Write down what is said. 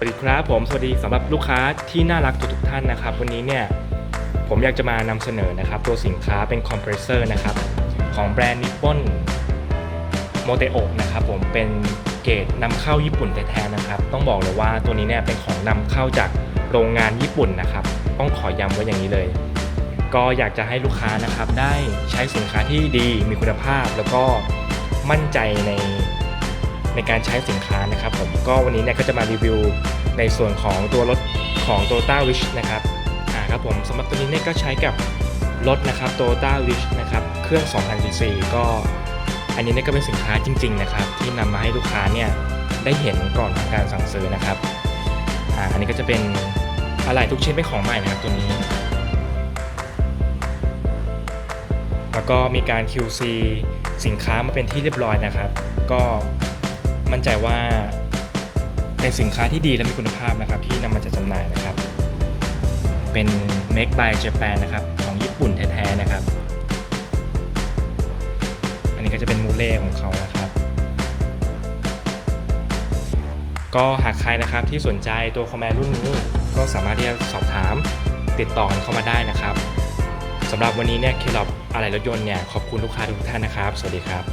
สวัสดีครับผมสวัสดีสำหรับลูกค้าที่น่ารักทุกๆท่านนะครับ วันนี้เนี่ยผมอยากจะมานำเสนอนะครับ ตัวสินค้าเป็นคอมเพรสเซอร์นะครับ ของแบรนด์นิปปอนโมเตโอนะครับผมเป็นเกรดนำเข้าญี่ปุ่นแท้ๆนะครับ ต้องบอกเลยว่าตัวนี้เนี่ยเป็นของนำเข้าจากโรงงานญี่ปุ่นนะครับ ต้องขอย้ำไว้อย่างนี้เลย ก็อยากจะให้ลูกค้านะครับได้ใช้สินค้าที่ดีมีคุณภาพ แล้วก็มั่นใจใน ในการใช้สินค้านะครับผมก็วันนี้เนี่ยก็จะมารีวิวในส่วนของตัวรถของ Toyota Wish นะครับอ่าครับผมสำหรับตัวนี้เนี่ยก็ใช้กับรถนะครับ Toyota Wish นะครับเครื่อง 2,000 cc ก็อันนี้เนี่ยก็เป็นสินค้าจริง ๆ นะครับ ที่นำมาให้ลูกค้าเนี่ยได้เห็นก่อนทำการสั่งซื้อนะครับอ่าอันนี้ก็จะเป็นอะไหล่ทุกชิ้นเป็นของใหม่นะครับตัวนี้ แล้วก็มีการ QC สินค้ามาเป็นที่เรียบร้อยนะครับ ก็ มั่นใจว่าเป็นสินค้าที่ดีและมีคุณภาพนะครับที่นำมาจัดจำหน่ายนะครับ เป็น Make by Japan นะครับของญี่ปุ่นแท้ๆนะครับ อันนี้ก็จะเป็นมูเล่ของเขานะครับ ก็หากใครนะครับที่สนใจตัวคอมแมนรุ่นนี้ก็สามารถที่จะสอบถามติดต่อกันเข้ามาได้นะครับสำหรับวันนี้เนี่ยเคลอบอะไรรถยนต์เนี่ยขอบคุณลูกค้าทุกท่านนะครับ สวัสดีครับ